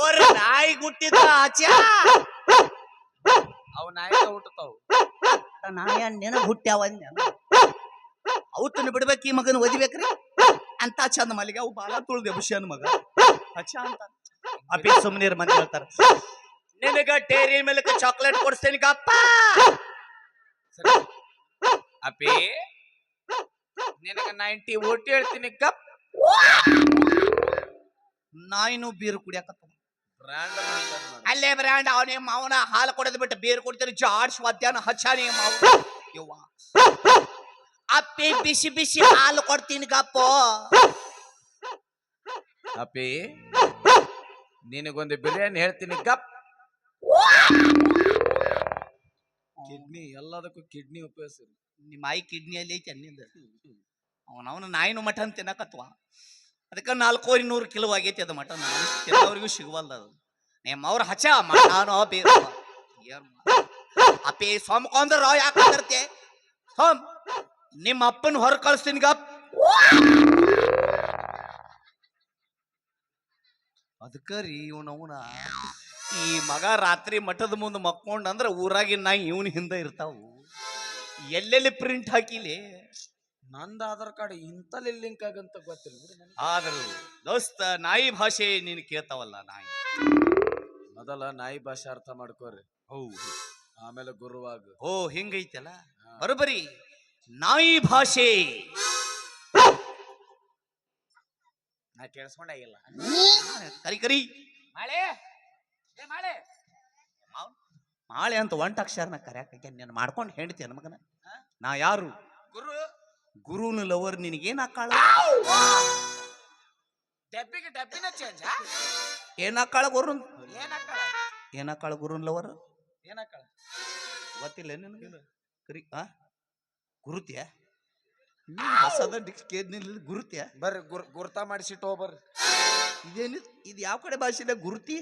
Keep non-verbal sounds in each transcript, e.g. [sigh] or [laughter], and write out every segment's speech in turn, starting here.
ಅವ್ರ ನಾಯಿ ಗುಟ್ಟಿದ ಆಚಾ. ಅವ್ ನಾಯಿ ಹುಟ್ಟತಾವ್ ನಾಯಿ ನೆನ ಹುಟ್ಟ್ಯಾವ ಅವತ್ತನ್ನು ಬಿಡ್ಬೇಕು ಈ ಮಗನ ಒದಿಬೇಕ್ರಿ ಅಂತ ಚಂದ ಮಲ್ಲಿಗೆ ಅವು ಬಾಲ ತುಳ್ದೆ ಬುಷನ್ ಮಗ. ಅಚ್ಚ ಅಂತ. ಅಪ್ಪಿ ಸುಮ್ಮನೆ ಮಂದಿ ಹೇಳ್ತಾರ. ನಿನಗ ಟೇರಿ ಮಿಲ್ಕ್ ಚಾಕ್ಲೇಟ್ ಕೊಡ್ಸ್ತೇನೆ ಗಪ್ಪ. ಅಪ್ಪಿ, ನಿನಗ ನೈಂಟಿ ಓಟಿ ಹೇಳ್ತೀನಿ ಕಪ್ ನಾಯಿನೂ ಬೀರು ಕುಡಿಯಾಕತ್ತ ಅಲ್ಲೇ ಬ್ರ್ಯಾಂಡ್ ಅವನೇ ಮಾವನ ಹಾಲು ಕೊಡೋದು ಬಿಟ್ಟು ಬೀರು ಕುಡಿತಾರೆ ಜಾಡ್ ಸ್ವಾಧ್ಯಾನ ಹಚ್ಚಾನಿ ಮಾವ. ಯವ್ವ. ಅಪ್ಪಿ ಬಿಸಿ ಬಿಸಿ ಹಾಲು ಕೊಡ್ತೀನಿ ಗಪ್ಪೋ. ಅಪ್ಪಿ ನಿನಗೊಂದು ಬಿರಿಯಾನಿ ಹೇಳ್ತೀನಿ ಕಪ್ ಕಿಡ್ನಿ ಎಲ್ಲದಕ್ಕೂ ಕಿಡ್ನಿ ಉಪಯೋಗಿಸ್ರಿ ನಿಮ್ಮ ಆಯಿ ಕಿಡ್ನಿಯಲ್ಲಿ ಐತೆ ಅನ್ನಿಂದ ಅವನವನ ನಾಯಿನ ಮಟನ್ ತಿನ್ನಕತ್ವ. ಅದಕ್ಕೆ ನಾಲ್ಕೂವರೆ ನೂರು ಕಿಲೋ ಆಗೈತಿ ಅದು ಮಟನ್. ಕೆಲವರಿಗೂ ಸಿಗವಲ್ದ ಅದು. ನಿಮ್ಮ ಅವ್ರ ಹಚ ಮಟನೋ ಅಪ್ಪಿ ಏನ್ ಕೊಂದ್ರ ಯಾಕೆ ಸೋಮ್ ನಿಮ್ಮ ಅಪ್ಪನ ಹೊರ ಕಳಿಸ್ತೀನಿ ಗಪ್. ಅದಕ್ಕ ರೀ ಇವನವನ ಈ ಮಗ ರಾತ್ರಿ ಮಠದ ಮುಂದೆ ಮಕ್ಕೊಂಡಂದ್ರೆ ಊರಾಗಿನ ನಾಯಿ ಇವನ್ ಹಿಂದೆ ಇರ್ತಾವು. ಎಲ್ಲೆಲ್ಲಿ ಪ್ರಿಂಟ್ ಹಾಕಿಲಿ? ನಂದು ಆಧಾರ್ ಕಾರ್ಡ್ ಇಂತಲ್ಲಿ ಲಿಂಕ್ ಆಗಂತ ಗೊತ್ತಿಲ್ಲ ಬಿಡು ನನಗೆ. ಆದರೂ ದೋಸ್ತ ನಾಯಿ ಭಾಷೆ ನೀನು ಕೇಳ್ತಾವಲ್ಲ ನಾಯಿ. ಮೊದಲ ನಾಯಿ ಭಾಷೆ ಅರ್ಥ ಮಾಡ್ಕೋರಿ. ಹೌದು. ಆಮೇಲೆ ಗುರುವಾಗ. ಓ ಹಿಂಗೈತಲ್ಲ? ಬರಬರಿ ನಾಯಿ ಭಾಷೆ. ನಾ ಕೇಳಿಸ್ಕೊಂಡಾಗಿಲ್ಲ ಕರಿ ಕರಿ. ಮಾಳೆ ಏ ಮಳೆ. ಮಾಳೆ ಅಂತ ಒಂಟ ಅಕ್ಷರನ ಕರ್ಯಾಕ ನೀನು ಮಾಡ್ಕೊಂಡು ಹೇಳ್ತೀಯ ಮಗನ. ನಾ ಯಾರು? ಗುರು ಗುರುನ ಲವರ್ ನಿನಗೇನು ಹಾಕಾಳ ಡಬ್ಬಿಗೆ ಡಬ್ಬಿನ ಚೇಂಜ್ ಏನ್ ಹಾಕಾಳ ಗುರುನ್? ಏನ್ ಹಾಕಳ ಏನ್ ಹಾಕಾಳ ಗುರುನ್ ಲವರ್ ಏನ್ ಹಾಕಳ ಗೊತ್ತಿಲ್ಲ ನಿನಗೆ? ಕರಿ ಆ? ಗುರುತ್ಯ? ಹೊಸದ ಡಿಕ್ಸ್ ಕೇದ್ನಿಲ್ಲ ಗುರುತ್ಯ? ಬರ್ರಿ ಗುರ್ ಗುರ್ತ ಮಾಡಿಸಿಟ್ಟು ಹೋಗ್ಬರ್ರಿ ಇದೇನು ಇದು? ಯಾವ ಕಡೆ ಭಾಷೆಲ್ಲ ಗುರುತಿ?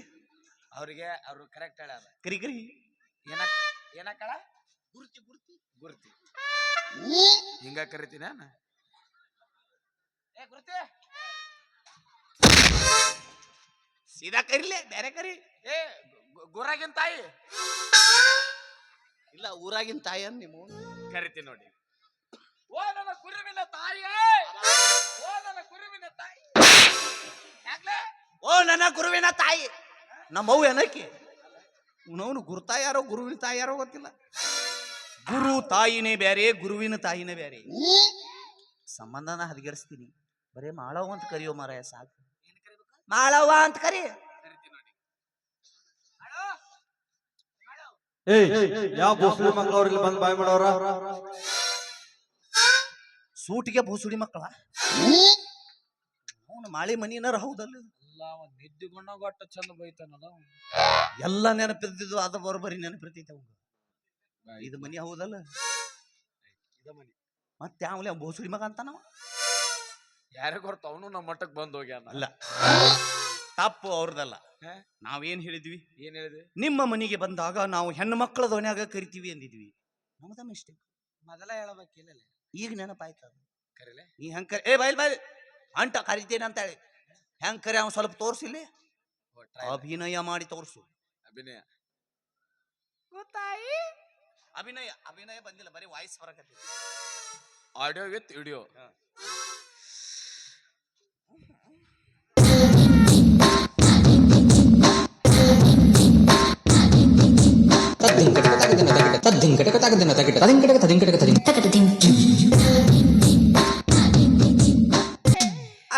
ಅವ್ರಿಗೆ ಅವ್ರು ಕರೆಕ್ಟ್ ಹೇಳ ಕರಿ ಕರಿ. ಏನ ಏನಕ್ಕಳ ಗುರುತಿ ಗುರುತಿ. ಗುರ್ತಿ. ಹಿಂಗ ಕರಿತೀನಿ ನಾನು. ಏ ಗುರ್ತಿ. ಸೀದಾ ಕರಿಲೆ ಬೇರೆ ಕರಿ. ಏ ಗುರಾಗಿನ ತಾಯಿ. ಇಲ್ಲ ಊರಾಗಿನ ತಾಯನ್ ನಿಮ್ಮ. ಕರಿತೀನಿ ನೋಡಿ. ಓ ನನ್ನ ಕುರುವಿನ ತಾಯಿ. ಓ ನನ್ನ ಕುರುವಿನ ತಾಯಿ. ಯಾಕ್ಲೆ? ಓ ನನ್ನ ಗುರುವಿನ ತಾಯಿ. ನಮ್ಮವು ಏನಕ್ಕೆ? ಅವನವನು ಗುರುತಾಯಾರೋ ಗುರುವಿನ ತಾಯಿ ಯಾರೋ ಗೊತ್ತಿಲ್ಲ. ಗುರು ತಾಯಿನೇ ಬೇರೆ ಗುರುವಿನ ತಾಯಿನೇ ಬೇರೆ ಸಂಬಂಧನ ಹದಗೆಡಿಸ್ತೀನಿ. ಬರೇ ಮಾಳವ ಅಂತ ಕರಿಯೋ ಮಾರಾಯ ಸಾಕು. ಮಾಳವ್ವ ಅಂತ ಕರಿ. ಯಾವ ಮುಸ್ಲಿಂ ಮಕ್ಕಳು ಅವ್ರಿಗೆ ಬಂದ್ ಬಾಯ್ ಮಾಡೋರ ಸೂಟಿಗೆ ಭೂಸುಡಿ ಮಕ್ಕಳ? ಅವನು ಮಾಳಿ ಮನಿನಾರ ಹೌದಲ್ಲ? ನಿದ್ದೆ ನಿದ್ದಿಗೊಂಡ ಗೊಟ್ಟ ಚಂದ ಬೈತಾನಲ್ಲ. ಎಲ್ಲ ನೆನಪಿದ್ದು ಅದ ಬರೋಬರಿ ನೆನಪಿರ್ತೈತೆ ಅವಾಗ ಇದು ಮನಿ ಹೌದಲ್ಲ? ಇದ ಮನಿ. ಮತ್ತೆ ಆಮೇಲೆ ಬೋಸುರಿ ಮಗ ಅಂತಾನವ ಯಾರಿಗ ಹೊರತು ಅವನು ನಮ್ಮ ಮಟ್ಟಕ್ ಬಂದ್ ಹೋಗ್ಯಾನ ಅಲ್ಲ. ತಪ್ಪು ಅವ್ರದಲ್ಲ. ನಾವು ನಾವೇನ್ ಹೇಳಿದ್ವಿ? ಏನ್ ಹೇಳಿದ್ವಿ? ನಿಮ್ಮ ಮನೆಗೆ ಬಂದಾಗ ನಾವು ಹೆಣ್ಣು ಮಕ್ಕಳ ದೋನ್ಯಾಗ ಕರಿತೀವಿ ಅಂದಿದ್ವಿ. ನಮ್ದ ಮಿಸ್ಟೇಕ್ ಮೊದಲ ಹೇಳಬೇಕಿಲ್ಲ ಈಗ ನೆನಪಾಯ್ತು ಅದು. ಕರಿಲೆ? ನೀ ಹೆಂಗ್ ಕರಿ ಏ ಬಾಯ್ ಬಾಯ್ ಅಂಟ ಕರಿತೇನೆ ಅಂತ ಹೇಳಿ. ಹೆಂಗ್ ಕರಿ ಅವ್ನು ಸ್ವಲ್ಪ ತೋರ್ಸಿಲ್ಲಿ ಅಭಿನಯ ಮಾಡಿ ತೋರ್ಸು. ಅಭಿನಯ. ಅಭಿನಯ ಅಭಿನಯ ಬಂದಿಲ್ಲ ಬರೀ ವಾಯ್ಸ್ ಬರಕತ್ತಿ ಆಡಿಯೋ ವಿತ್ ವಿಡಿಯೋ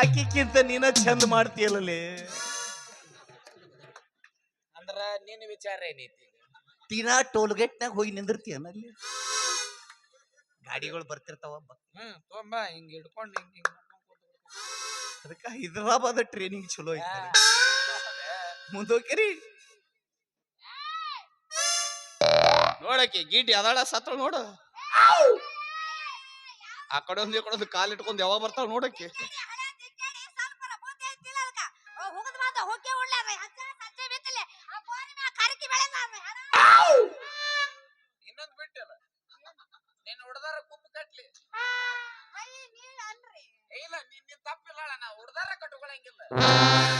ಆಕಿಕ್ಕಿಂತ ನೀನ ಚಂದ ಮಾಡ್ತೀಯಲ್ಲೇ ಅಂದ್ರ ನೀನು ವಿಚಾರ ಏನೈತಿ? ತೀನಾ ಟೋಲ್ ಗೇಟ್ನಾಗ ಹೋಗಿ ನಿಂದಿರ್ತೀಯನ ಅಲ್ಲಿ? ಗಾಡಿಗಳು ಬರ್ತಿರ್ತಾವ ಹ್ಮ್ ತೊಂಬ ಹಿಂಗ್ ಹಿಡ್ಕೊಂಡು ಹಿಂಗ್ ಅದಕ್ಕ ಹೈದರಾಬಾದ್ ಟ್ರೈನಿಂಗ್ ಚಲೋ ಐತೆ ಮುಂದೋಕಿರಿ ನೋಡಕ್ಕೆ ಗೀಟಿ ಅದಾಳ ಸತ್ರ ನೋಡು. ಆ ಕಡೆ ಒಂದು ಈ ಕಡೆ ಒಂದು ಕಾಲ್ ಇಟ್ಕೊಂಡು ಯಾವಾಗ ಬರ್ತಾವ ನೋಡಕ್ಕೆ. Ah.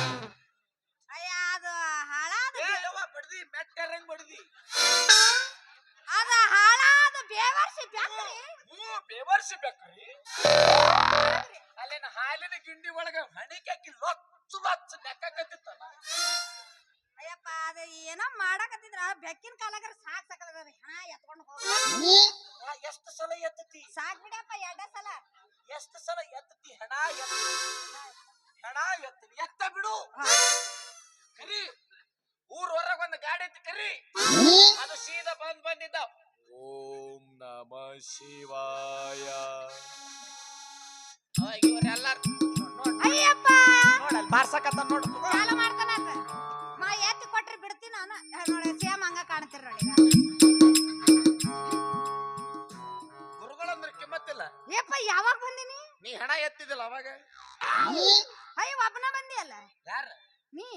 ಓಂ ನಮ ಶಿವಾಯ. ಇವರೆಲ್ಲರೂ ಅಯ್ಯಪ್ಪ! ನೋಡಲ್ ಬಾರ್ಸಕತ್ತ ನೋಡು. ಸಾಲ ಮಾಡ್ತಾನಂತ ಮಾ ಎತ್ತಿ ಕೊಟ್ರಿ ಬಿಡ್ತೀನಿ ನಾನು ನೋಡಿ ಸೇಮ್ ಹಂಗ ಕಾಣ್ತಿರ ನೋಡಿ ಗುರುಗಳಂದ್ರೆ ಕಿಮ್ಮತ್ತಿಲ್ಲ. ಏಪ್ಪ ಯಾವಾಗ ಬಂದಿನಿ? ನೀ ಹಣ ಎತ್ತಿದಿಲ್ಲ ಅವಾಗ? ಅಯ್ಯ ಒಬ್ಬನ ಬಂದಿಯಲ್ಲ? ಯಾರ? ನೀ?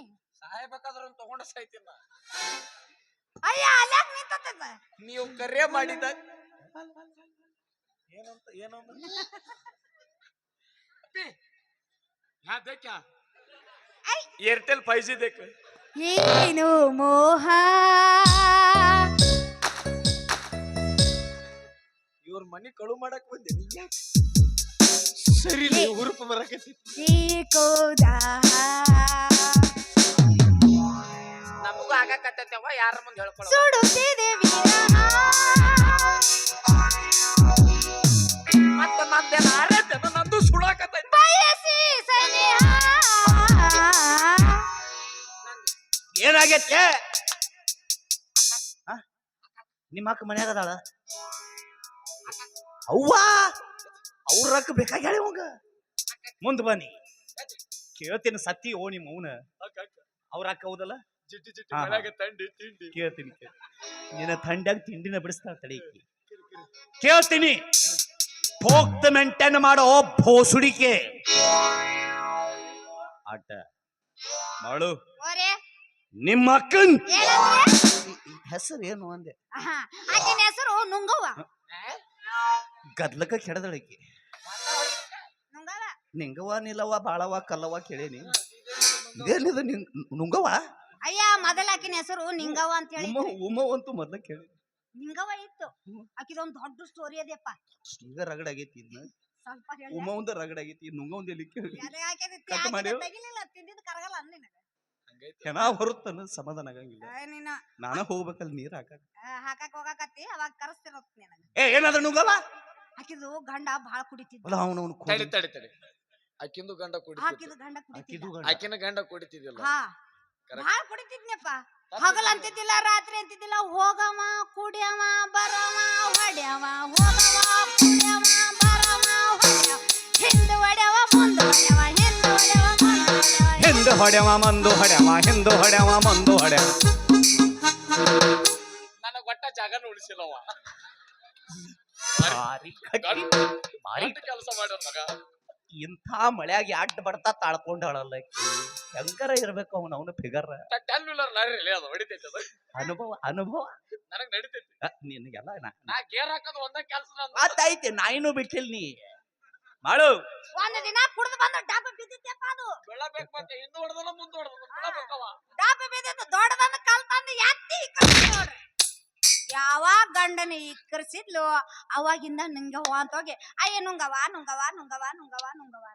ಸಾಯ್ಬೇಕಾದ್ರ ತಗೊಂಡ ಸಾಯ್ತಿಲ್ಲ ಅಯ್ಯ ಅಲ್ಯಾಕ್ ನಿಂತದ ನೀವು ಕರೆ ಮಾಡಿದ ಏನಂತ ಏನೋ [laughs] ಐ. ಏರ್ಟೆಲ್ ಫೈವ್ ಜಿ ಬೇಕು? ಏನು ಮೋಹ? ಇವ್ರ ಮನಿ ಕಳು ಮಾಡಕ್ ಬಂದೆ ಯಾಕ್? ಸರಿ ಹುರುಪು ಬರಕತ್ತಿ ಏಕೋದ ನಮಗೂ ಆಗಾಕತ್ತೈತವ ಯಾರ ಮುಂದೆ ಹೇಳ್ಕೊಳ್ಳೋ ಸುಡುತ್ತಿದೆ ವಿರಹ ಮತ್ತ ನಂದೇನ ಆರೇತೇನ ನಂದು ಸುಳಾಕತ್ತೈತಿ ಬಯಸಿ ಸನಿಹ. ಏನಾಗೈತೆ ನಿಮ್ಮ ಅಕ್ಕ ಮನ್ಯಾಗ ಅದಾಳ? ಅವ್ವ ಅವ್ರ ರೊಕ್ಕ ಬೇಕಾಗಿ ಹೇಳಿ ಅವಂಗ. ಮುಂದ್ ಬನ್ನಿ. ಕೇಳ್ತೀನಿ ಸತ್ತಿ ಓ ನಿಮ್ಮ ಅವನ. ಅವ್ರ ಅಕ್ಕ ಹೌದಲ್ಲ? ಜಿಟ್ಟಿ ಚಿಟ್ಟಿ ಹಾ, ಹಾ. ಮನ್ಯಾಗ ತಂಡಿ ತಿಂಡಿ. ಕೇಳ್ತೀನಿ ಕೇಳ್- ನಿನ್ನ ಥಂಡ್ಯಾಗ ತಿಂಡಿನ ಬಿಡಿಸ್ತಾಳ ತಡಿ. ಈಕಿ. ಕೇಳ್ತೀನಿ ಹೋಗ್ತ ಮೆಂಟೇನ್ ಮಾಡೋ ಭೋಸುಡಿಕೆ. ಆಟ. ಮಾಡು ಓರೆ ನಿಮ್ಮ ಅಕ್ಕನ್. ಏನಂದ್ರೆ ಹೆಸರು ಏನು ಅಂದೆ? ಆಹಾ, ಆಕಿನ ಹೆಸರು ನುಂಗವ್ವ ಗದ್ಲಕ್ಕ ಕೆಡದಳಕಿ ನಿಂಗವ್ವ ನಿಂಗವ ನಿಲ್ಲವ ಬಾಳವ ಕಲ್ಲವ ಕೇಳೇನಿ. ಇದೇನಿದು ನಿಂಗ್ ನುಂಗವ ಅಯ್ಯ ಮೊದಲಾಕಿನ ಹೆಸರು ನಿಂಗವ್ವ ಅಂತ ಹೇಳಿ ಉಮ್ಮ ಅಂತೂ ಮೊದ್ಲ ಕೇಳಿ ನಿಂಗವ್ವ ಇತ್ತು. ಆಕಿದೊಂದ್ ದೊಡ್ಡ ಸ್ಟೋರಿ ಅದೆಪ್ಪ. ಈಗ ರಗಡ ಆಗೈತಿ ಇದನ್ನ ಸ್ವಲ್ಪ ಹೇಳಿ ಉಮ್ಮವಂದ ರಗಡ ಆಗೈತಿ ನುಂಗವಂದ ಎಲ್ಲಿ ಕೇಳಿ ಹಾಕಿದ ಕಟ್ ಮಾಡಿ ತಗಿಲಿಲ್ಲ ತಿಂದಿದ್ದು ಕರಗಲ್ಲ ಅನ್ ನಿನಗೆ. ಹೆಣ ಹೊರುತ್ತನ ಸಮಾಧಾನ ಆಗಂಗಿಲ್ಲ. ನೀನ ನೀನು ನಾನ ಹೋಗ್ಬೇಕಲ್ಲಿ ನೀರ್ ಹಾಕ ಆ, ಹಾಕಾಕ್ ಹೋಗಾಕತ್ತಿ ಅವಾಗ ಕರೆಸ್ತಿರತ್ ನಿನಗ. ಏ ಏನಾದ್ರ ನುಂಗಲ್ಲ ಆಕಿದು ಗಂಡ ಭಾಳ ಕುಡಿತಿದ್ದ. ಅಲ್ಲ ಅವನು ತಡಿ ತಡಿ ತಡಿ. ಆಕಿಂದು ಗಂಡ ಕುಡಿತಿದ್ದ. ಆಕಿದು ಗಂಡ ಕುಡಿತಿದ್ದ. ಗಂಡ. ಆಕಿನ ಗಂಡ ಕುಡಿತಿದ್ದಿಲ್ಲ. ಹಾ. ಬಾಳ ಕುಡಿತಿದ್ನಪ್ಪ. ಹಗಲ್ ಅಂತಿದ್ದಿಲ್ಲ ರಾತ್ರಿ ಅಂತಿದ್ದಿಲ್ಲ ಹೋಗವ ಕುಡಿಯವ ಬರವ ಹೊಡ್ಯವ ಹೋಗವ ಕುಡಿಯವ ಬರವ ಹೊಡ್ಯವ. ಹಿಂದ್ ಹೊಡ್ಯವ ಮುಂದ್ ಹೊಡ್ಯವ ಹಿಂದ್ ಹೊಡ್ಯವ ಮುಂದ್ ಹೊಡ್ಯವ ಹಿಂದ ಹೊಡೆವ ಮಂದು ಹೊಡೆವ ಹಿಂದ ಹೊಡೆವ ಮಂದು ಹೊಡೆವ ನನಗೆ ಒಟ್ಟ ಜಾಗ ಉಳಿಸಿಲ್ಲವ ಭಾರಿ ಕಟ್ಟಿ. ಕೆಲಸ ಮಾಡ್ಯಾರ ಮಗ. ಇಂಥ ಮಳ್ಯಾಗ ಅಡ್ಡ ಬಡ್ತಾ ತಾಳ್ಕೊಂಡಾಳಲ್ಲ ಆಕಿ. ಶಂಕರ ಇರ್ಬೇಕು ಅವನ ಅವನು ಫಿಗರ್? ಟೆನ್ ವೀಲರ್ ಲಾರಿ ಇಲ್ಲ ಅದು ಹೊಡಿತೈತಿ ಅದು. ಅನುಭವ ಅನುಭವ? ನನಗ್ ನಡಿತೈತಿ. ಅ, ನಿನಗೆಲ್ಲ ನಾ- ನಾ ಗೇರ್ ಹಾಕೋದು ಒಂದ ಕೆಲಸ ನಾಯಿನೂ ಬಿಟ್ಟಿಲ್ ನೀ. ಮಾಡು. ಒಂದ್ ದಿನ ಕುಡ್ದು ಬಂದು ಡಬ್ಬ ಬಿದ್ದಿತ್ತಪ್ಪ ಅದು. ಬೆಳಬೇಕು ಮತ್ತೆ ಹಿಂದೆ ಹೊಡೆದಲ್ಲ ಮುಂದೆ ಹೊಡೆದಲ್ಲ ಬೆಳಬೇಕವ ಡಬ್ಬ ಬಿದ್ದಿತ್ತು ದೊಡ್ಡದೊಂದು ಕಲ್ ತಂದು ಎತ್ತಿ ಯಾವಾಗ ಗಂಡನ ಇಕ್ಕರ್ಸಿದ್ಲು ಅವಾಗಿಂದ ನುಂಗವ್ವ ಅಂತ ಹೋಗಿ ಅಯ್ಯ ನುಂಗವ ನುಂಗವ ನುಂಗವ ನುಂಗವ ನುಂಗವ.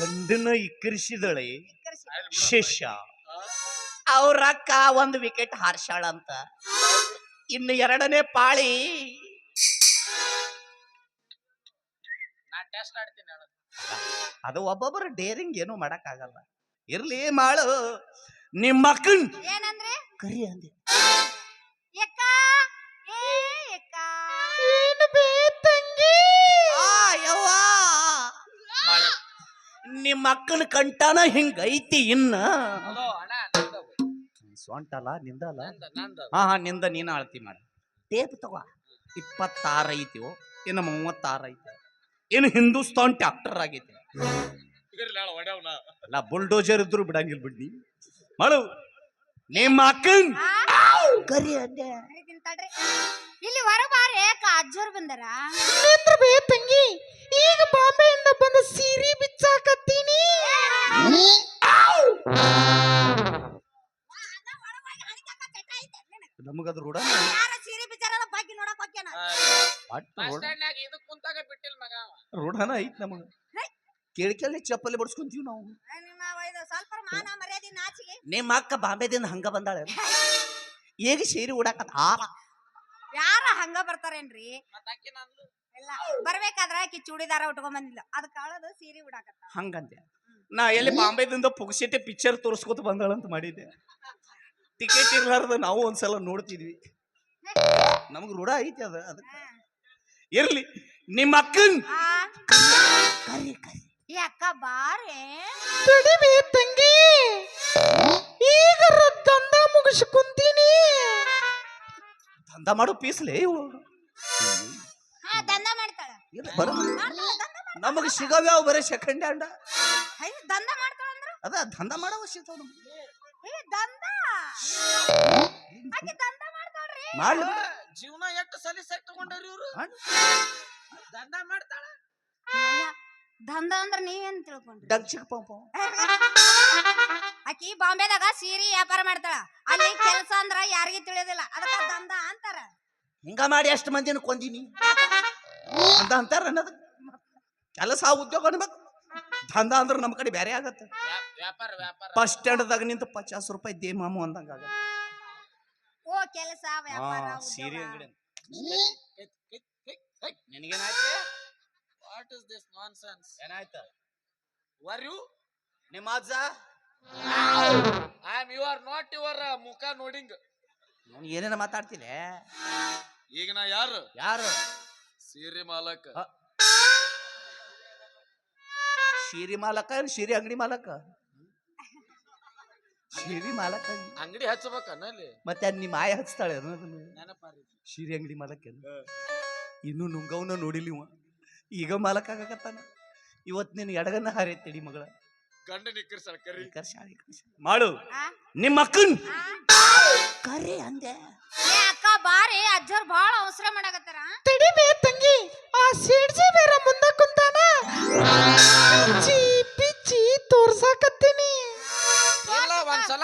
ಗಂಡನ ಇಕ್ಕರಿಸಿದಳೆ ಇಕ್ಕರ್ಸಿ ಶಿಷ್ಯ ಅವ್ರ ಅಕ್ಕ ಒಂದು ವಿಕೆಟ್ ಹಾರ್ಸಾಳ ಅಂತ. ಇನ್ನು ಎರಡನೇ ಪಾಳಿ. ನಾ ಟೆಸ್ಟ್ ಆಡ್ತೀನಿ ಅದು ಒಬ್ಬೊಬ್ಬರು ಡೇರಿಂಗ್ ಏನು ಮಾಡಕ್ ಆಗಲ್ಲ ಇರ್ಲಿ ಮಾಳು ನಿಮ್ಮ ಮಕ್ಕಳ ಏನಂದ್ರೆ? ಕರಿ ಅಂದೆ. ನಿಮ್ಮ ಅಕ್ಕನ ಕಂಠನ ಹಿಂಗೈತಿ ಇನ್ನ. ಸೊಂಟಲ್ಲ ಅಣ್ಣ ನಂದ ಸ್ವಂಟಲ್ಲ ನಿಂದಲ್ಲ? ನಂದ ನಂದ ಹಾ ಹಾ ನಿಂದ ನೀನ ಆಳ್ತಿ ಮಾಡಿ. ಟೇಪ್ ತಗೋ. ಇಪ್ಪತ್ತಾರು ಐತಿ ಇನ್ನು ಮೂವತ್ತಾರು ಐತಿ. ಇನ್ನು ಹಿಂದೂಸ್ತಾನ್ ಟ್ಯಾಕ್ಟರ್ ಆಗೈತಿ. ಅಲ್ಲ ಬುಲ್ಡೋಜರ್ ಇದ್ರು ಬಿಡಂಗಿಲ್ಲ ಬಿಡ್ನಿ. ಮಾಡು. ನಿಮ್ಮ ಅಕ್ಕನ್ ಕರಿ ಅಂದೆ. ಇಲ್ಲಿ ಹೊರ ಬಾರಿ ಅಕ್ಕ ಅಜ್ಜೋರ್ ಬಂದಾರ? ತಂಗಿ ಈಗ ಬಾಂಬೆಯಿಂದ ಬಂದ ಸೀರೆ ಬಿಚ್ಚಾಕತ್ತೀನಿ. ನಮಗದು ರೂಢ ಯಾರ ಸೀರೆ ಬಿಚ್ಚಾರಲ್ಲ ಬಾಕಿ ನೋಡಕ್ ಹೋಗ್ಯಾನ. ರೂಢನ ಐತ್ ನಮಗ. ಕೇಳಿ ಕೇಳಿ ಚಪ್ಪಲಿ ಬಡ್ಸ್ಕೊಂತೀವಿ ನಾವು. ನಿಮ್ಮ ಇದು ಸ್ವಲ್ಪ ಮಾನ ಮರ್ಯಾದೆ ನಾಚಿಗೆ ನಿಮ್ಮ ಅಕ್ಕ ಬಾಂಬೆದಿಂದ ಹಂಗ ಬಂದಾಳೆ. [laughs] ಈಗ ಸೀರೆ ಉಡಾಕತ್ತ ಯಾರ ಹಂಗ ಬರ್ತಾರೇನ್ರಿ? ಬರ್ಬೇಕಾದ್ರೆ ಆಕಿ ನಂದು ಇಲ್ಲ ಬರ್ಬೇಕಾದ್ರ ಆಕಿ ಚೂಡಿದಾರ ಉಟ್ಕೊಂಡ್ ಬಂದಿಲ್ಲ ಅದ್ ಕಾಳದು ಸೀರೆ ಉಡಾಕತ್ತ ಹಂಗಂತೆ ನಾ ಎಲ್ಲಿ ಬಾಂಬೆದಿಂದ ಪುಗ್ಸಿಟ್ಟೆ ಪಿಕ್ಚರ್ ತೋರಿಸ್ಕೊತ ಬಂದಾಳಂತ ಮಾಡಿದ್ದೆ. ಟಿಕೆಟ್ ಇರ್ಲಾರ್ದ ನಾವು ಒಂದ್ಸಲ ನೋಡ್ತಿದ್ವಿ. ನಮ್ಗೆ ರೂಢ ಐತಿ ಅದ ಅದಕ್ಕೆ. ಇರ್ಲಿ ನಿಮ್ಮ ಅಕ್ಕನ್. ಕರಿ ಕರಿ. ಅಕ್ಕ ಬಾರೆ. ತಡಿಬೇ ತಂಗಿ. ಈಗ ದಂದ ಮುಗಿಸಿ ಕುಂತೀನಿ ದಂದ ಮಾಡೋ ಪೀಸ್ಲೇ ಇವು. ಹಾ ದಂದ ಮಾಡ್ತಾಳ. ಇಲ್ಲ, ಬರು ನಮಗೆ ಸಿಗವ್ಯಾವ ಬರೀ ಸೆಕೆಂಡ್ ಹ್ಯಾಂಡ್ ಹೈ, ದಂಧ ಮಾಡ್ತಾಳ ಅಂದ್ರ? ಅದ ದಂಧ ಮಾಡವ ಸಿಗ್ತಾವ ನಮ್ಗೆ. ಏ ದಂಧ? ಆಕಿ ದಂದ ಮಾಡ್ತಾಳ್ರಿ. ಮಾಡ್ಲಿ ಬಿಡು. ಜೀವನ ಎಷ್ಟು ಸಲಿ ಸೆಟ್ ತಗೊಂಡಾರ ಇವ್ರು ದಂಡ ಮಾಡ್ತಾಳ? ದಂಧ ಅಂದ್ರೆ ನೀವೇನ್ ತಿಳ್ಕೊಂಡ್ರಿ ಡಗ್ ಚಿಕ್ಕ ಪಾಪ ಆಕಿ ಬಾಂಬೆದಾಗ ಸೀರೆ ವ್ಯಾಪಾರ ಮಾಡ್ತಾಳ ಅಲ್ಲಿ ಕೆಲಸ ಅಂದ್ರ ಯಾರಿಗೂ ತಿಳಿಯೋದಿಲ್ಲ ಅದಕ್ಕ ದಂಧ ಅಂತಾರ ಹಿಂಗ ಮಾಡಿ ಎಷ್ಟು ಮಂದಿನ ಕೊಂದಿನಿ ಅಂತ ಅಂತಾರ ಅನ್ನೋದು ಕೆಲಸ ಉದ್ಯೋಗ ಅನ್ಬೇಕು ದಂಧ ಅಂದ್ರೆ ನಮ್ಮ ಕಡೆ ಬೇರೆ ಆಗತ್ತೆ ವ್ಯಾ- ವ್ಯಾಪಾರ ವ್ಯಾಪಾರ ಬಸ್ ಸ್ಟ್ಯಾಂಡ್ದಾಗ ನಿಂತು ಪಚಾಸ್ ರೂಪಾಯಿ ದೇ ಮಾಮು ಅಂದಂಗ ಆಗತ್ತೆ ಓ ಕೆಲಸ ವ್ಯಾಪಾರ. ಸೀರೆ ಅಂಗಡಿ what is this nonsense ಏನಾಯ್ತು? ವರ್ ಯು ನಿಮ್ಮ ಅಜ್ಜ? I am you are not your ಮುಖ ನೋಡಿಂಗ್. ನಾನು ಏನೇನ ಮಾತಾಡ್ತಿಲ್ಲ ಈಗ ನಾ ಯಾರು? ಯಾರು? ಸೀರೆ ಮಾಲಕ. ಶೀರಿ ಮಾಲಕ ಏನ್ ಶೀರಿ ಅಂಗಡಿ ಮಾಲಕ? ಶೀರಿ ಮಾಲಕ ಅಂಗಡಿ ಹಚ್ಚಬೇಕನ್ನ ಅಲ್ಲಿ? ಮತ್ತೆ ಅದ್ ನಿಮ್ಮ ಆಯ ಹಚ್ತಾಳೆ ನೆನಪಾರಿ. ಶೀರಿ ಅಂಗಡಿ ಮಾಲಕ ಇನ್ನು ನುಂಗವನ ಇವ. ಈಗ ಮಾಲಕ ಆಗಕತ್ತಾನ? ಇವತ್ ನಿನ್ ಎಡಗನ್ನ ಹಾರೈತಿಡಿ ಮಗಳ. ಗಂಡ ನಿಕ್ಕರ್ಸಳ ಕರಿ. ಮಾಡು. ನಿಮ್ಮ ಅಕ್ಕನ್. ಕರಿ ಅಂದೆ. ಏ ಅಕ್ಕ ಬಾರಿ ಅಜ್ಜರ್ ಬಾಳ ಅವಸರ ಮಾಡಾಕತ್ತಾರ. ತಡಿಬೇ ತಂಗಿ. ಆ ಸೇಡ್ಜಿ ಬೇರೆ ಮುಂದ ಕುಂತಾನ. ಪಿಚ್ಚಿ ಪಿಚ್ಚಿ ತೋರ್ಸಾಕತ್ತೀನಿ. ಇಲ್ಲ ಒಂದ್ಸಲ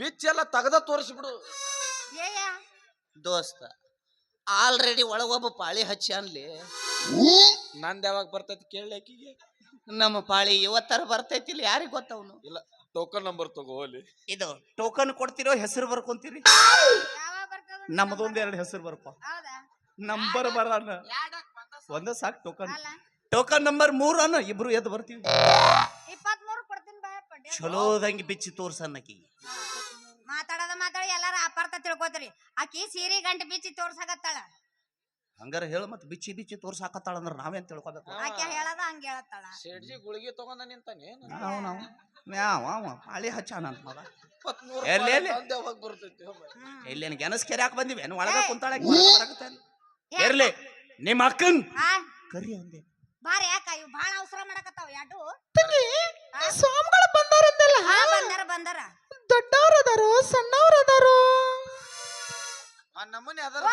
ಬಿಚ್ಚಿ ಎಲ್ಲ ತೆಗದ ತೋರಿಸ್ಬಿಡು. ಏಯ ದೋಸ್ತ. ಆಲ್ರೆಡಿ ಒಳಗೊಬ್ಬ ಪಾಳಿ ಹಚ್ಚಿ ಅನ್ಲಿ. ನಂದ್ ಯಾವಾಗ ಬರ್ತೈತಿ ಕೇಳಿ ಆಕಿಗೆ? ನಮ್ಮ ಪಾಳಿ ಇವತ್ತರ ಬರ್ತೈತಿಲ್ಲ ಯಾರಿಗ್ ಗೊತ್ತವನು? ಇಲ್ಲ ಟೋಕನ್ ನಂಬರ್ ತಗೋಲಿ ಅಲ್ಲಿ. ಇದು ಟೋಕನ್ ಕೊಡ್ತಿರೋ ಹೆಸರು ಬರ್ಕೊಂತೀರಿ. ನಮ್ದೊಂದ್ ಎರಡು ಹೆಸರು ಬರ್ಪ ನಂಬರ್ ಬರ ಒಂದ ಸಾಕ್ ಟೋಕನ್ ಟೋಕನ್ ನಂಬರ್ ಮೂರು ಅನ್ನ ಇಬ್ರು ಎದ್ದು ಬರ್ತೀವಿ. ಚಲೋದಂಗಿ ಬಿಚ್ಚಿ ತೋರ್ಸನ್ನಕಿ ಮಾತಾಡೋದ ಮಾತಾಡಿ ಎಲ್ಲಾರ ಅಪಾರ್ಥ ತಿಳ್ಕೊತೀರಿ. ಆಕಿ ಸೀರೆ ಗಂಟು ಬಿಚ್ಚಿ ತೋರ್ಸಾಕತ್ತಾಳ. ಹಂಗಾರ ಹೇಳ ಮತ್ತೆ ಬಿಚ್ಚಿ ಬಿಚ್ಚಿ ತೋರ್ಸಾಕತ್ತಾಳ ಅಂದ್ರ ನಾವೇನ್ ತಿಳ್ಕೊಬೇಕು? ಆಕೆ ಹೇಳದ ಹಂಗ ಹೇಳತ್ತಾಳ. ಶೆಡ್ಜಿ ಗುಳಿಗೆ ತಗೊಂಡ ನಿಂತಾನೆ ಪಾಳಿ ಹಚ್ಚಾನ ಅಂತ ಮಗ. ಎಲ್ಲೇನು ಗೆನಸ್ ಕೆರೆ ಹಾಕ್ ಬಂದಿವಿ? ಏನ್ ಒಳಗ. ಕುಂತಾಳ? ಇರ್ಲಿ ನಿಮ್ಮ ಅಕ್ಕನ್ ಆ ಕರಿ ಅಂದೆ. ಬಾರಿ ಯಾಕ ಇವ್ ಬಾಳ ಅವಸರ ಮಾಡಕತ್ತಾವ ಯಾಡು ಸ್ವಾಮಿಗಳು ಹಾ ಬಂದಾರ ಬಂದಾರ. ದೊಡ್ಡವ್ರ ಅದಾರು ಸಣ್ಣವ್ರ ಅದಾರು ಆ ಅದರ.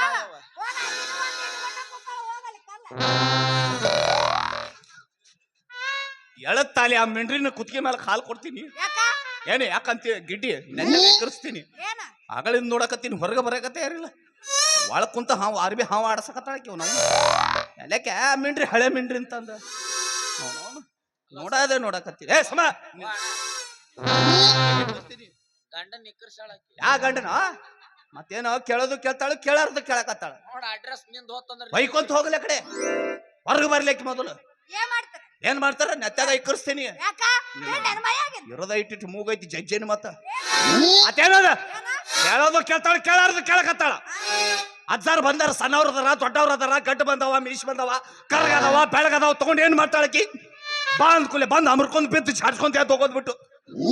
ಎಳತ್ತಾಲಿ ಆ ಮೆಂಡ್ರಿನ ಕುತ್ತಿಗೆ ಮೇಲೆ ಕಾಲು ಕೊಡ್ತೀನಿ. ಏನು ಯಾಕಂತ? ಗಿಡ್ಡಿ ನೆನ್ನೆ ಕರ್ಸ್ತೀನಿ. ಆಗಳಿಂದ ನೋಡಕತ್ತೀನಿ ಹೊರಗೆ ಬರಕತ್ತೆ ಯಾರಿಲ್ಲ. ಒಳ ಕುಂತ ಹಾವು ಅರ್ಬಿ ಹಾವು ಆಡಸಕತ್ತಾಳಕಿ ನಾವು ಎಲ್ಲಕ್ಕೆ ಮಿಂಡ್ರಿ ಹಳೆ ಮಿಂಡ್ರಿ ಅಂತಂದ. ನೋಡದೆ ನೋಡಕತ್ತೀನಿ. ಏ ಸಮ. ಗಂಡ ನಿಕ್ಕರ್ಸಾಳ ಯಾ ಗಂಡನ? ಮತ್ತೇನೋ ಕೇಳೋದು ಕೇಳ್ತಾಳು ಕೇಳಾರ್ದು ಕೇಳಕತ್ತಾಳ. ನೋಡ ಅಡ್ರೆಸ್ನಿಂದ ಹೋತಂದ್ರ ಬೈಕೊಂತ ಹೋಗ್ಲಿ ಆ ಕಡೆ. ಹೊರಗೆ ಬರ್ಲಿಕ್ಕೆ ಮೊದಲು. ಏನ್ ಮಾಡ್ತಾರ? ಏನ್ ಮಾಡ್ತಾರ? ನೆತ್ತಾಗ ಇಕ್ಕರ್ಸ್ತೀನಿ. ಯಾಕ? ಇರೋದ ಇಟ್ಟಿಟ್ಟು ಮೂಗೈತಿ ಜಜ್ಜೇನು ಮತ್ತ. ಮತ್ತೇನದ? ಕೇಳೋದು ಕೇಳ್ತಾಳ ಕೇಳಾರ್ದು ಕೇಳಕತ್ತಾಳ. ಅಜ್ಜಾರ್ ಬಂದಾರ ಸಣ್ಣವ್ರ ಅದಾರ ದೊಡ್ಡವ್ರ ಅದಾರ ಗಡ್ಡ ಬಂದವ ಮೀಶ್ ಬಂದವ ಕರಗದವ ಬೆಳಗದವ ತಗೊಂಡು ಏನ್ ಮಾಡ್ತಾಳಕಿ ಬಾ ಅಂದ್ಕೂಲೆ ಬಂದ್ ಅಮರ್ಕೊಂಡ್ ಬಿದ್ದು ಚಾಡ್ಸ್ಕೊಂತ ತಗೋದ್ಬಿಟ್ಟು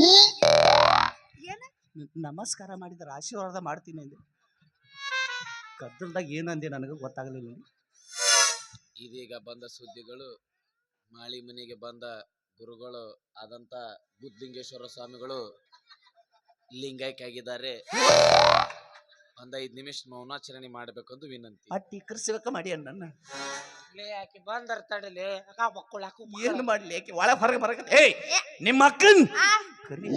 ಏನ? ನಮಸ್ಕಾರ ಮಾಡಿದ್ರೆ ಆಶೀರ್ವಾದ ಮಾಡ್ತೀನಿ ಅಂದೆ. ಕದ್ದಲ್ದಾಗ ಏನಂದೆ ನನಗೆ ಗೊತ್ತಾಗಲಿಲ್ಲ ಇದೀಗ ಬಂದ ಸುದ್ದಿಗಳು ಮಾಳಿ ಮನೆಗೆ ಬಂದ ಗುರುಗಳು ಆದಂತ ಬುದ್ಧಲಿಂಗೇಶ್ವರ ಸ್ವಾಮಿಗಳು ಲಿಂಗೈಕ್ಯ ಆಗಿದ್ದಾರೆ ಒಂದ್ ಐದ್ ನಿಮಿಷ ಮೌನಾಚರಣೆ ಮಾಡ್ಬೇಕಂತ ವಿನಂತಿ. ಅಟ್ಟಿ ಕರ್ಸ್ಬೇಕ ಮಾಡಿ ಅಣ್ಣ ಆಕಿ ಬಂದರ್ ತಡಲೆ ಏನ್ ಮಾಡ್ಲಿ ಯಾಕೆ ಒಳ ಹೊರಗೆ ಬರಕ ಏಯ್ ನಿಮ್ಮ ಅಕ್ಕನ್ ಕರಿ.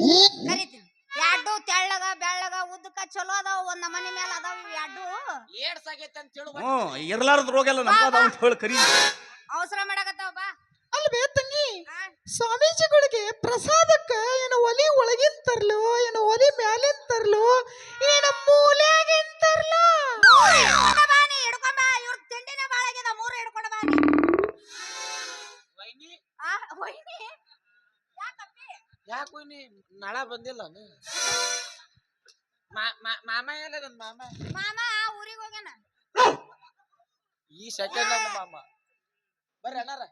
ತೆಳ್ಳಗ ಬೆಳ್ಳಗ ಉದ್ದಕ ಚಲೋ ಅದಾವ ಒಂದ್ ನಮನಿ ಮೇಲೆ ಅದಾವ ಇವ್ ಎರಡು ಏಡ್ಸ್ ಆಗೈತೆ ಅಂತ ಹೇಳು ಹ್ಞೂ ಇರ್ಲಾರ್ದ ರೋಗ ಎಲ್ಲ ನಮ್ಗೆ ಅದಾವ ಅಂತ ಹೇಳಿ ಕರಿ ಅವಸರ ಮಾಡಕತ್ತಾವ ಬಾ. ಅಲ್ವೇ ತಂಗಿ ಸ್ವಾಮೀಜಿಗಳಿಗೆ ಪ್ರಸಾದಕ್ಕ ಸೆಕೆಂಡ್ ಮಾಮ. ಬರ್ರಿ ಅಣ್ಣಾರ.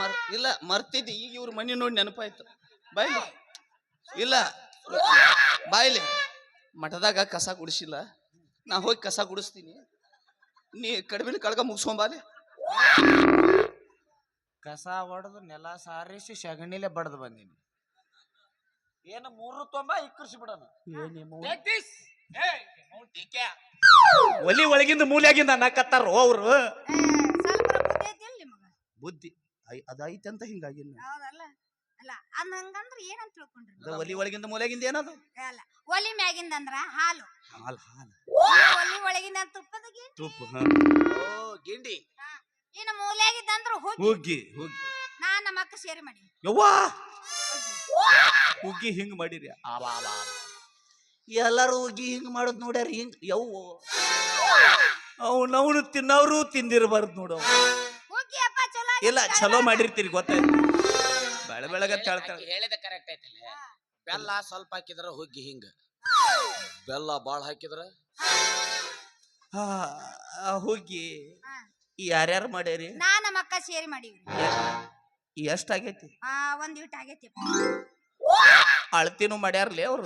ಮರ್ ಇಲ್ಲ ಮರ್ತಿದ್ದಿ. ಈಗ ಇವ್ರ ಮನೆ ನೋಡಿ ನೆನಪಾಯ್ತು. ಬಾಯ್ಲಿ. ಇಲ್ಲ. ಬಾಯ್ಲಿ. ಮಠದಾಗ ಕಸ ಗುಡಿಸಿಲ್ಲ. ನಾ ಹೋಗಿ ಕಸ ಗುಡಿಸ್ತೀನಿ. ನೀ ಕಡಿಮೆ ಕಡ್ಗ ಮುಗಿಸ್ಕೊಂಬಾಲಿ ಕಸ ಹೊಡೆದು ನೆಲ ಸಾರಿಸಿ ಸಗಣಿಲೆ ಬಡ್ದು ಬಂದೀನಿ. ಏನು ಮೂರು ತೊಂಬ ಇಕ್ಕರ್ಸಿ ಬಿಡೋಣ. ಒಲಿ ಒಳಗಿಂದ ಮೂಲೆಯಾಗಿಂದ ಅನ್ನಕತ್ತಾರ ಅವ್ರು? ಸ್ವಲ್ಪ ಬುದ್ಧಿ ಐತಿಲ್ ನಿಮಗ? ಬುದ್ಧಿ. ಐ- ಅದೈತೆ ಅಂತ ಹಿಂಗಾಗಿ ಹೌದಲ್ಲ? ಅಲ್ಲ ಅದ್ ಹಂಗಂದ್ರ ಏನಂತ ತಿಳ್ಕೊಂಡ್ರಿ? ಅದ ಒಲಿ ಒಳಗಿಂದ ಮೂಲೆಯಾಗಿಂದ ಏನದು? ಅಲ್ಲ ಒಲಿ ಮ್ಯಾಗಿಂದ ಅಂದ್ರ ಹಾಲು. ಹಾಲ್ ಹಾಲ್. ಒಲಿ ಒಳಗಿಂದ ತುಪ್ಪದ ತುಪ್ಪ ತುಪ್ಪ ಓ ಗಿಂಡಿ. ಹಾ. ಇನ್ನು ಮೂಲ್ಯಾಗಿದ್ದಂದ್ರ ಹೋಗಿ ಹುಗ್ಗಿ. ಹುಗ್ಗಿ ನಾ ನಮ್ಮ ಅಕ್ಕ ಸೇರಿ ಮಾಡಿ ಯವ್ವಾ? ಹುಗ್ಗಿ. ಹಿಂಗ್ ಮಾಡಿರಿ. ಎಲ್ಲಾರು ಹೋಗಿ ಹಿಂಗ್ ಮಾಡೋದ್ ನೋಡ್ಯಾರ ಹಿಂಗ್ ಯವ್ವ. ಅವನವನು ತಿನ್ನವ್ರು ತಿಂದಿರಬಾರ್ದು ನೋಡು ಅವ್ನು. ಹೋಗಿ ಅಪ್ಪ ಚಲೋ ಇಲ್ಲ ಚಲೋ ಮಾಡಿರ್ತೀರಿ ಗೊತ್ತಾಯ್ತು ಬೆಳ ಬೆಳಗ್ಗೆ ಹೇಳ್ತಾಳೆ ಹೇಳಿದ ಕರೆಕ್ಟ್ ಐತಿಲ್ಲ. ಬೆಲ್ಲ ಸ್ವಲ್ಪ ಹಾಕಿದ್ರ ಹುಗ್ಗಿ ಹಿಂಗ. ಬೆಲ್ಲ ಬಾಳ ಹಾಕಿದ್ರ? ಹುಗ್ಗಿ. ಯಾರ್ಯಾರು ಮಾಡ್ಯಾರಿ? ನಾ ನಮ್ಮ ಅಕ್ಕ ಸೇರಿ ಮಾಡೀವಿ. ಎಷ್ಟಾಗೈತಿ ಆ ಒಂದ್ ಇಟ್ ಆಗೈತಿ ಅಳತಿನೂ ಮಾಡ್ಯಾರ್ಲಿ ಅವ್ರು?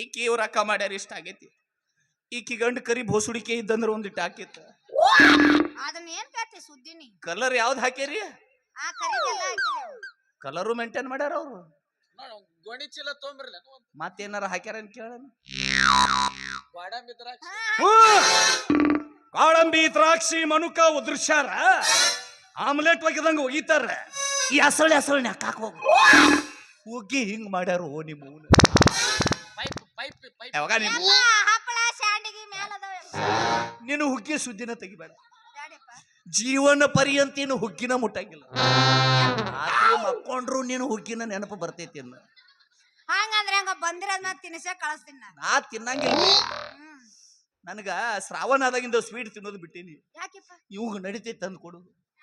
ಈಕಿ ಇವ್ರ ಅಕ್ಕ ಮಾಡ್ಯಾರ ಇಷ್ಟ ಆಗೈತಿ. ಈಕಿ ಗಂಡ ಕರಿ ಬೋಸುಡಿಕೆ ಇದ್ದಂದ್ರ ಒಂದಿಟ್ಟು ಹಾಕಿತ್ತ ಅದನ್ನ ಏನ್ ಸುದ್ದಿನಿ ಕಲರ್ ಯಾವ್ದು ಹಾಕ್ಯಾರಿ? ಆ ಕರಿಗೆಲ್ಲ ಕಲರು ಮೇಂಟೈನ್ ಮಾಡ್ಯಾರ ಅವ್ರು. ಗೋಣಿ ಚೀಲ ತೊಂಬ್ರಲ್ಲ ಮತ್ತೇನಾರ ಹಾಕ್ಯಾರ ಅಂತ ಕೇಳ ಬಾಡಂಬಿ ದ್ರಾಕ್ಷಿ. ಗಾಳಂಬಿ ದ್ರಾಕ್ಷಿ ಮನುಕ ಉದೃಶ್ಯಾರ ಆಮ್ಲೆಟ್ ಒಗಿದಂಗ ಒಗಿತಾರ. ಈ ಅಸಳೆ ಅಸಳೆ ಹಾಕಾಕ ಹೋಗಿ. ಉಗ್ಗಿ ಹಿಂಗ್ ಮಾಡ್ಯಾರ ಓ ನಿಮ್ಮ ಯಾವಾಗ ನೀನು ಎಲ್ಲ ಹಪ್ಪಳ ಶಾಂಡಿಗೆ ಮ್ಯಾಲ ಅದಾವ ನೀನು ಹುಗ್ಗಿ ಸುದ್ದಿನ ತೆಗಿಬೇಡ. ಜೀವನ ಪರ್ಯಂತ ನೀನು ಹುಗ್ಗಿನ ಮುಟ್ಟಂಗಿಲ್ಲ. ರಾತ್ರಿ ಮಕ್ಕೊಂಡ್ರು ನೀನು ಹುಗ್ಗಿನ ನೆನಪು ಬರ್ತೈತಿ ಅನ್ನ ಹಂಗಂದ್ರೆ ಹಂಗ ಬಂದಿರೋದ್ ಮತ್ ತಿನ್ಸ ಕಳಿಸ್ತೀನಿ ನಾನು. ನಾ ತಿನ್ನಂಗಿಲ್ಲ. ನನಗ ಶ್ರಾವಣ ಆದಾಗಿಂದ ಸ್ವೀಟ್ ತಿನ್ನೋದು ಬಿಟ್ಟೀನಿ. ಯಾಕೆಪ್ಪ? ಇವಾಗ ನಡಿತೈತಿ ತಂದು ಕೊಡು.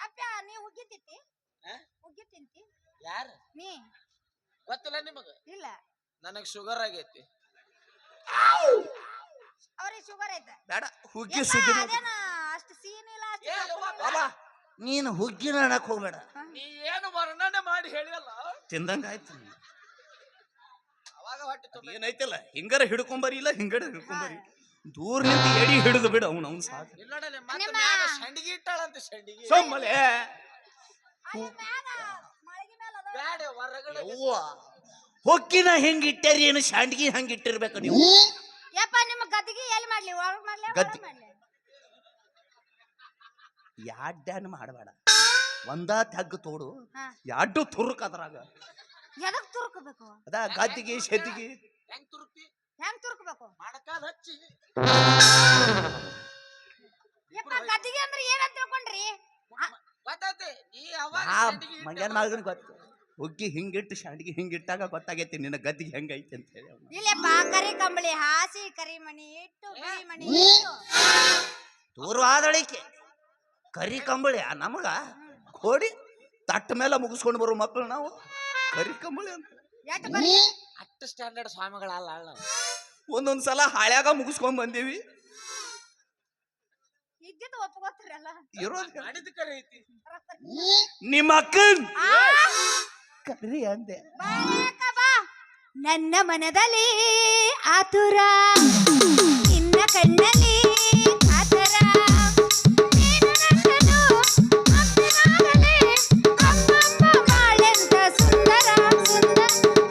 ಅಪ್ಪ ನೀ ಹುಗ್ಗಿ ತಿಂತಿ? ಹುಗ್ಗಿ ತಿಂತಿ? ಯಾರ? ನೀ? ಗೊತ್ತಿಲ್ಲ ನಿಮಗ? ಇಲ್ಲ. ನನಗ್ ಶುಗರ್ ಆಗೈತಿ. ಅವ್ರಿಗೆ ಶುಗರ್ ಐತೆ ಬೇಡ ಹುಗ್ಗಿ ಅದೇನ ಅಷ್ಟು ಸೀನ್ ಇಲ್ಲ ಏ. ಬಾಬಾ. ನೀನು ಹುಗ್ಗಿನ ಅನ್ನಕ್ ಹೋಗ್ಬೇಡ. ನೀ ಏನು ವರ್ಣನೆ ಮಾಡಿ ಹೇಳಿಯಲ್ಲ ತಿಂದಂಗ ಆಯ್ತು ಅವಾಗ ಹೊಟ್ಟೆ ತುಂಬ. ಏನೈತಿಲ್ಲ ಹಿಂಗಾರ ಹಿಡ್ಕೊಂಬರಿ ಇಲ್ಲ ಹಿಂಗಡ ಹಿಡ್ಕೊಂಬರಿ ದೂರ ನಿಂತು ಎಡಿ ಹಿಡಿದು ಬಿಡ ಅವ್ನು ಅವ್ನು ಸಾಕು. ಇಲ್ಲ ನೋಡಲೆ ಮತ್ತೆ ನಿಮ್ಮ- ಮ್ಯಾಗ ಸಂಡಿಗೆ ಇಟ್ಟಾಳಂತ ಸಂಡಿಗೆ ಸೊಮ್ಮಲೆ ಅಲ್ಲಿ ಮ್ಯಾಗ ಮಳಗಿ ಮ್ಯಾಲ ಅದಾವ. ಬ್ಯಾಡ ಹೊರಗಡೆ ಯವ್ವ. ಹೊಕ್ಕಿನ ಹೆಂಗ್ ಇಟ್ಟಾರಿ ಏನು ಶಾಂಡ್ಗಿ ಹಂಗ ಇಟ್ಟಿರ್ಬೇಕು ನೀವು ಯಪ್ಪ ನಿಮ್ಮ ಗದ್ದಿಗೆ ಎಲ್ಲಿ ಮಾಡ್ಲಿ? ಒಳಗ್ ಮಾಡ್ಲಿ ಒಳಗ್. ಮಾಡ್ಲಿ? ಮಾಡಬೇಡ. ಒಂದ ತಗ್ಗು ತೋಡು. ಹಾ. ಎರಡು ತುರುಕ್ ಅದ್ರಾಗ. ಎದಕ್ ತುರ್ಕಬೇಕು? ಅದ ಗದ್ದಿಗೆ ಶೆದ್ದಿಗೆ ಹೆಂಗ್ ತುರುಕ್ತಿ ಹೆಂಗ್ ತುರ್ಕಬೇಕು? ಮಾಡಕಾದ ಹಚ್ಚಿ. ಯಪ್ಪ ಗದ್ದಿಗೆ ಅಂದ್ರೆ ಏನಂತ ತಿಳ್ಕೊಂಡ್ರಿ? ಆ, ಗೊತ್ತೈತಿ ನೀ ಅವಾಗ ಗೊತ್ತು. ಹುಗ್ಗಿ ಹಿಂಗಿಟ್ಟು ಶಾಂಡಿಗೆ ಹಿಂಗಿಟ್ಟಾಗ ಗೊತ್ತಾಗೈತಿ ನಿನ್ನ ಗದ್ದಿಗೆ ಹೆಂಗೈತಿ ಅಂತ ಹೇಳಿ ಅವ್ನು. ಇಲ್ಲಪ್ಪ ಕರಿ ಕಂಬಳಿ ಹಾಸಿ ಕರಿ ಮಣಿ ಇಟ್ಟು ಬಿಳಿ ಮಣಿ ಇಟ್ಟು. ದೂರವಾದಳಿಕೆ ಕರಿ ಕಂಬಳಿ ಆ ನಮಗ ಕೋಡಿ ತಟ್ಟ ಮೇಲೆ ಮುಗಿಸ್ಕೊಂಡು ಬರೋ ಮಕ್ಕಳು ನಾವು. ಕರಿ ಕಂಬಳಿ ಅಂತ. ಎಟ್ ಬರಿ? ಅಷ್ಟು ಸ್ಟ್ಯಾಂಡರ್ಡ್ ಸ್ವಾಮಿಗಳಲ್ಲ ಅಲ್ಲ ಒಂದೊಂದ್ ಸಲ ಹಾಳ್ಯಾಗ ಮುಗಿಸ್ಕೊಂಡ್ ಬಂದೀವಿ. ಇದ್ದಿದ್ದು ಒಪ್ಕೋತಿರಲ್ಲ? ಇರೋದ್ ಮಾಡಿದ ಕರೆ ಐತಿ. ನಿಮ್ಮ ಅಕ್ಕನ್. ಆ, ಕರಿ ಅಂದೆ. ನನ್ನ ಮನದಲ್ಲಿ ಆತುರ. ನಿನ್ನ ಕಣ್ಣಲ್ಲಿ ಆತರ. ನೀನು ನನ್ನನ್ನು ಅಪ್ಪಿನಾಗಲೇ ಅಮ್ಮಮ್ಮ ಬಾಳೆಂತ ಸುಂದರ ಸುಂದರ.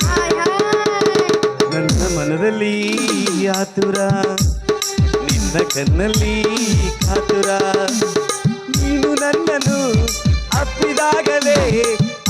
Hi hi. ನನ್ನ ಮನದಲ್ಲಿ ಆತುರ. ನಿನ್ನ ಕಣ್ಣಲ್ಲಿ ಕಾತುರ ನೀನು ನನ್ನನ್ನು ಅಪ್ಪಿದಾಗಲೇ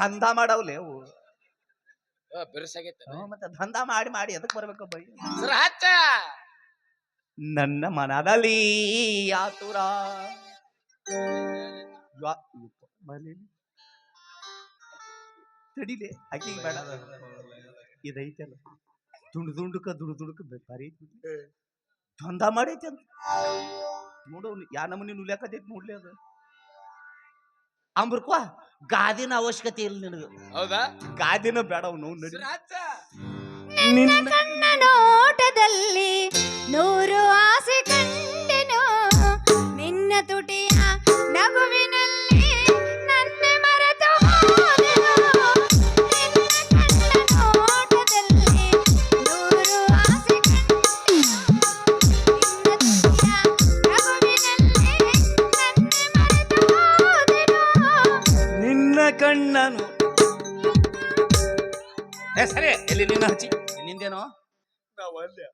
ದಂಧ ಮಾಡವ್ಲೆ ಅವು ಬಿರುಸಾಗೈತೆ ಹ್ಞೂ, ಮತ್ತೆ ಧಂದ ಮಾಡಿ ಮಾಡಿ ಎದಕ್ ಬರ್ಬೇಕು ಬೈ? ಸರ ಹಚ್ಚ ನನ್ನ ಮನದಲ್ಲಿ ಆತುರ. ಯಾ- ಯಪ್ಪ, ಮನೇಲಿ ತಡಿಲೆ ಬೇಡ. ಇದೈತಲ್ಲ. ದುಂಡು ದುಂಡುಕ ದುಡು ದುಡುಕ ಭಾರಿ ದ್ವಂದ ಮಾಡೈತೆ ಅಂತ. ನೋಡು ಯಾ ನಮೂನಿ ನುಲ್ಯಾಕತೈತಿ ನೋಡ್ಲಿ ಅದು. ಅಂಬ್ರಕ್ವಾ? ಗಾದಿನ ಅವಶ್ಯಕತೆ ಇಲ್ಲ ನಿನಗೆ. ಹೌದಾ? ಗಾದಿನ ಬೇಡ ಅವ್ನು ನಡಿ. ಸರ ನಿನ್ನ ಕಣ್ಣ ನೋಟದಲ್ಲಿ ನೂರು ಆಸೆ ಕಂಡೆನು. ನಿನ್ನ ತುಟಿಯ ಏ ಸರಿ ಎಲ್ಲಿ ನಿನ್ನ ಹಚ್ಚಿ ನಿಂದೇನೋ ನಾವ್ ಅಲ್ಲೇ.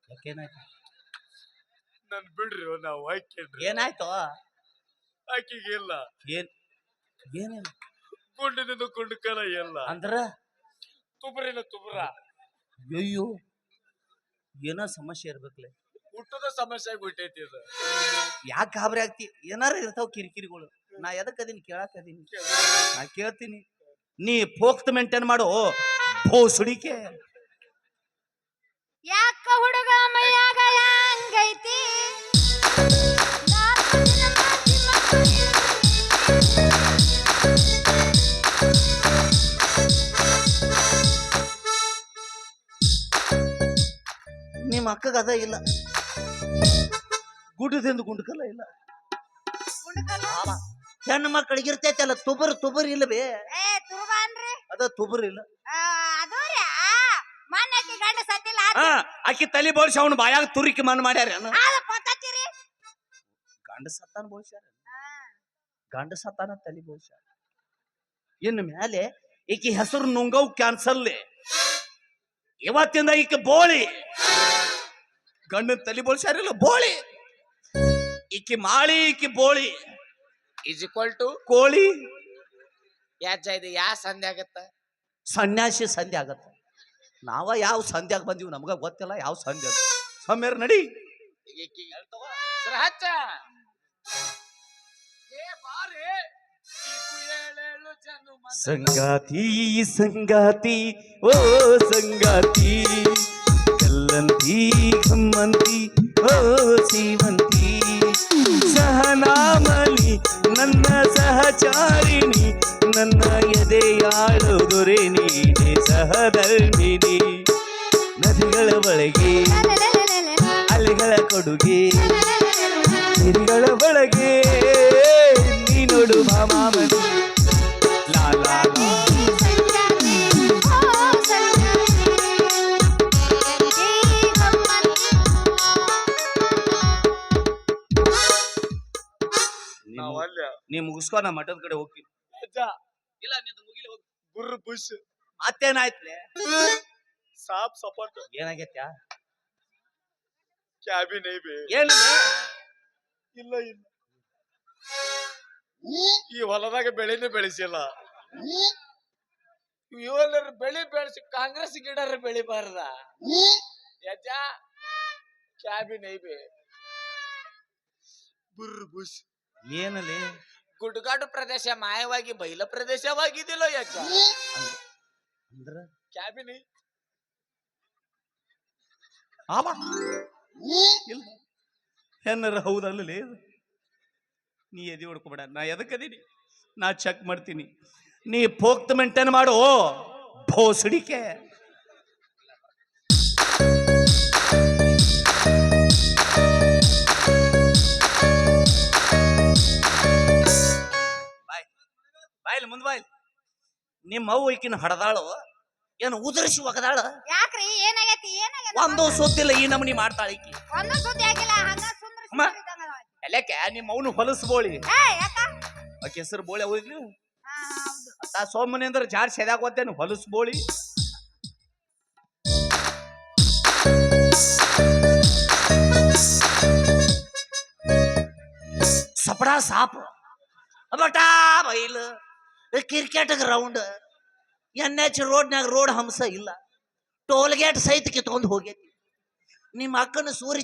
ನನ್ ಬಿಡ್ರಿ ನಾವ್ ಹಾಕಿಡ್ರಿ ಏನಾಯ್ತು? ಆಕಿಗೆ ಇಲ್ಲ. ಏನ್ ಏನಿಲ್ಲ ಗುಂಡಿನಿಂದ ಗುಂಡು ಕಲ ಇಲ್ಲ. ಅಂದ್ರ? ತುಬ್ರಿನ ತುಬ್ರ. ಅಯ್ಯೋ ಏನೋ ಸಮಸ್ಯೆ ಇರ್ಬೇಕಲ್ಲ ಹುಟ್ಟದ ಸಮಸ್ಯೆ ಆಗ್ಬಿಟ್ಟೈತಿ ಇದು. ಯಾಕೆ ಗಾಬರಿ ಆಗ್ತಿ? ಏನಾರ ಇರ್ತಾವ ಕಿರಿಕಿರಿಗಳು. ನಾ ಎದಕ್ಕೆ ಅದೀನಿ? ಕೇಳಕ್ ಅದೀನಿ. ನಾ ಕೇಳ್ತೀನಿ. ನೀ ಫೋಕ್ತ್ ಮೇಂಟೈನ್ ಮಾಡು. ಭೋಸುಡಿಕೆ. ಯಾಕ ಹುಡುಗ ಮೈಯಾಗ ಹಂಗೈತಿ? ನಿಮ್ಮ ಅಕ್ಕಗ ಅದ ಇಲ್ಲ. ಗುಡ್ಡದಿಂದ ಗುಂಡ್ಕಲ್ಲ ಇಲ್ಲ. ಗುಂಡ್ಕಲ್ಲು? ಹೆಣ್ಣು ಮಕ್ಕಳಿಗೆ ಇರ್ತೈತಲ್ಲ ತುಬರ್ ತುಬರ್ ಇಲ್ಲವೇ? ಏ ತುರುಬಾನ್ರಿ ಅದ ತುಬರ್ ಇಲ್ಲ. ಅದು ರೀ ಗಂಡ ಸತ್ತಿಲ್ಲ ಹಾ ಆಕಿ ತಲಿ ಬೋಳ್ಸಿ ಅವನು ಬಾಯಾಗ ತುರಿಕಿ ಮನ್ ಮಾಡ್ಯಾರ ಅದು ಗಂಡ ಸತ್ತಾನ ಬೋಳ್ಸ್ಯಾರ? ಗಂಡ ಸತ್ತಾನ ತಲಿ ಬೋಳ್ಸ್ಯಾರ? ಇನ್ನು ಮ್ಯಾಲೆ ಈಕಿ ಹೆಸರು ನುಂಗವ್ ಕ್ಯಾನ್ಸಲ್ ಇವತ್ತಿಂದ ಈಕೆ ಬೋಳಿ. ಗಂಡನ ತಲಿ ಬೋಳ್ಸ್ಯಾರಿಲ್ಲ ಬೋಳಿ. ಈಕಿ ಮಾಳಿ ಈಕಿ ಬೋಳಿ. ಈಸ್ ಈಕ್ವಲ್ ಟು ಕೋಳಿ. ಯಾಚ ಇದು ಯಾ ಸಂಧ್ಯ ಆಗತ್ತ? ಸನ್ಯಾಸಿ ಸಂಧ್ಯ ಆಗತ್ತ. ನಾವ ಯಾವ ಸಂಧ್ಯಾಗ ಬಂದೀವಿ ನಮ್ಗ ಗೊತ್ತಿಲ್ಲ ಯಾವ ಸಂಧ್ಯ ಸಮ್ಮೇರ್ ನಡಿ. ಸರ ಹಚ್ಚ. ಏ ಬಾರಿ. ಇದು ಏಳೇಳು ಜನುಮ ಸಂಗಾತಿ ಸಂಗಾತಿ ಓ ಸಂಗಾತಿ. ಕಲ್ಲಂತಿ ಕಮ್ಮಂತಿ ಓ ಸೀವಂತಿ ಸಹಚಾರಿಣಿ ನನ್ನ ಎದೆಯಾಳುದುರೆ ನೀನೆ ಸಹಧರ್ಮಿಣಿ. ನದಿಗಳ ಒಳಗೆ ಅಲೆಗಳ ಕೊಡುಗೆ ಹಿರಿಗಳ ಒಳಗೆ. ಮುಗಿಸ್ಕೊ ನಾ ಮಠದ ಕಡೆ ಹೋಗ್ತೀನಿ. ಅಜ್ಜ ಇಲ್ಲ ನಿಂದು ಮುಗಿಲಿ ಹೋಗಿ. ಗುರ್ರ ಬುಷ್. ಮತ್ತೇನಾಯ್ತ್ಲೆ ಸಾಪ್ ಸಪೋರ್ಟ್. ಏನಾಗೈತ್ಯ? Cabin IB. ಏನ ಇಲ್ಲ ಇಲ್ಲ. ಈ ಹೊಲದಾಗ ಬೆಳೆನೇ ಬೆಳೆಸಿಲ್ಲ. ಇವಲ್ಲರ ಬೆಳಿ ಬೆಳೆಸಿ ಕಾಂಗ್ರೆಸ್ ಗಿಡರ ಬೆಳಿಬಾರ್ದ? ಯಜ್ಜ ಕ್ಯಾಬಿನ್ ಐಬಿ. ಬುರ್ ಬುಷ್. ಏನಲ್ಲಿ ಗುಡ್ಗಾಡು ಪ್ರದೇಶ ಮಾಯವಾಗಿ ಬೈಲ ಪ್ರದೇಶವಾಗಿದ್ದಿಲ್ಲ ಯಾಕ? ಅಂದ್ರ? ಕ್ಯಾಬಿನ್. ಆವ ಇಲ್ಲ. ಏನಾರ ಹೌದಲ್ಲ ನೀ ಎದಿ ಹೊಡ್ಕೊಬೇಡ. ನಾ ಎದಕ್ಕದೀನಿ ನಾ ಚೆಕ್ ಮಾಡ್ತೀನಿ. ನೀ ಪೋಕ್ತ ಮೇಂಟೈನ್ ಮಾಡು. ಭೋಸಡಿಕೆ. ನಿಮ್ಮ ಅವ್ವ ಈಕಿನ ಹಡದಾಳು ಏನು ಉದುರಿಸಿ ಒಗದಾಳ? ಯಾಕ್ರಿ? ಏನಾಗೈತಿ? ಏನಾಗೈತಿ? ಒಂದು ಸುದ್ದಿಲ್ಲ ಈ ನಮನಿ ಮಾಡ್ತಾಳ ಈಕಿ. ಒಂದು ಸುದ್ದಿ ಆಗಿಲ್ಲ ಹಂಗ ಅಮ್ಮ. ಎಲ್ಲಕ್ಕೆ? ನಿಮ್ಮ ಅವನು ಹೊಲಸು ಬೋಳಿ. ಏ ಯಾಕ? ಆಕೆ ಹೆಸರು ಬೋಳಿ ಹೋಗ್ಲಿ ಹಾ, ಹೌದು. ಆ ಸೋಮನಿ ಅಂದ್ರೆ ಜಾರ್ ಸೆದಾಗ ಹೋಗ್ತೇನೆ ಹೊಲಸು ಬೋಳಿ. ಸಪಡಾ ಸಾಪ್ ಬಟಾ ಬೈಲ್. ಕ್ರಿಕೆಟ್ ಗ್ರೌಂಡ್ ಎನ್ ಎಚ್ ರೋಡ್ನಾಗ ರೋಡ್ ಹಂಸ ಇಲ್ಲ. ಟೋಲ್ ಗೇಟ್ ಸಹಿತ ಕಿತ್ಕೊಂಡು ಹೋಗೈತಿ ನಿಮ್ಮ ಅಕ್ಕನ ಸೂರಿ